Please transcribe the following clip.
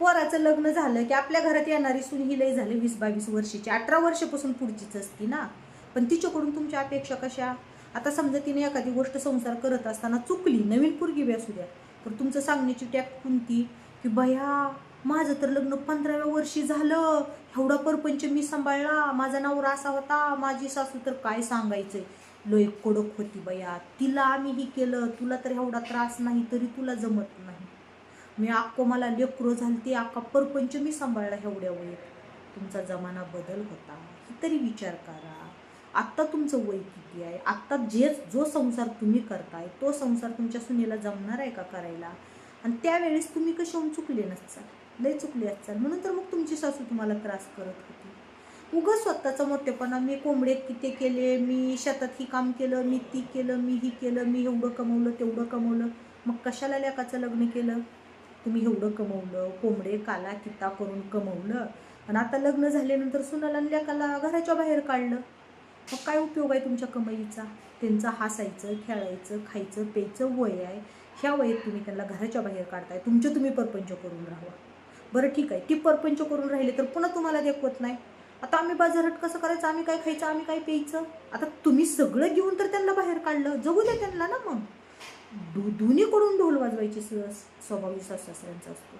पोराचं लग्न झालं की आपल्या घरात येणारी सून ही लय झाली वीस बावीस वर्षीची. अठरा वर्षापासून पुढचीच असती ना. पण तिच्याकडून तुमच्या अपेक्षा कशा? आता समजा तिने एखादी गोष्ट संसार करत असताना चुकली नवीन पोरगी बी असू द्या. तर तुमचं सांगण्याची टॅक कोणती? की बया माझं तर लग्न पंधराव्या वर्षी झालं. एवढा परपंच मी सांभाळला. माझा नवरा असा होता. माझी सासू तर काय सांगायचंय? लय कडक होती बया. तिला आम्ही ही केलं. तुला तर एवढा त्रास नाही तरी तुला जमत नाही. मी अक्को मला लेकरो झालती अक्का परपंच मी सांभाळला एवढ्या वयत. तुमचा जमाना बदल होता. ही तरी विचार करा. आत्ता तुमचं वय किती आहे? आत्ता जे जो संसार तुम्ही करताय तो संसार तुमच्या सुनेला जमणार आहे का करायला? आणि त्यावेळेस तुम्ही कशाहून चुकले नसचाल? लय चुकले असताल म्हणून तर मग तुमची सासू तुम्हाला त्रास करत होती. उगं स्वतःचा मोठेपणा मी कोंबडे किती केले मी शेतात ही काम केलं मी ती केलं मी ही केलं मी एवढं कमवलं तेवढं कमवलं. मग कशाला लेकाचं लग्न केलं? तुम्ही एवढं कमवलं कोंबडे काला किता करून कमवलं आणि आता लग्न झाल्यानंतर सुनाला आणि लेकाला घराच्या बाहेर काढलं. मग काय उपयोग आहे तुमच्या कमाईचा? त्यांचं हसायचं खेळायचं खायचं प्यायचं वय आहे. ह्या वयात तुम्ही त्यांना घराच्या बाहेर काढताय. तुमचे तुम्ही परपंच करून राहा बरं ठीक आहे. ती परपंच करून राहिले तर पुन्हा तुम्हाला देखवत नाही. आता आम्ही बाजारात कसं करायचं? आम्ही काय खायचं? आम्ही काय प्यायचं? आता तुम्ही सगळं घेऊन तर त्यांना बाहेर काढलं. जगू द्या त्यांना ना मग. दो दोन्हीकडून ढोल वाजवायची स- स्वभाव सासऱ्यांचा असतो.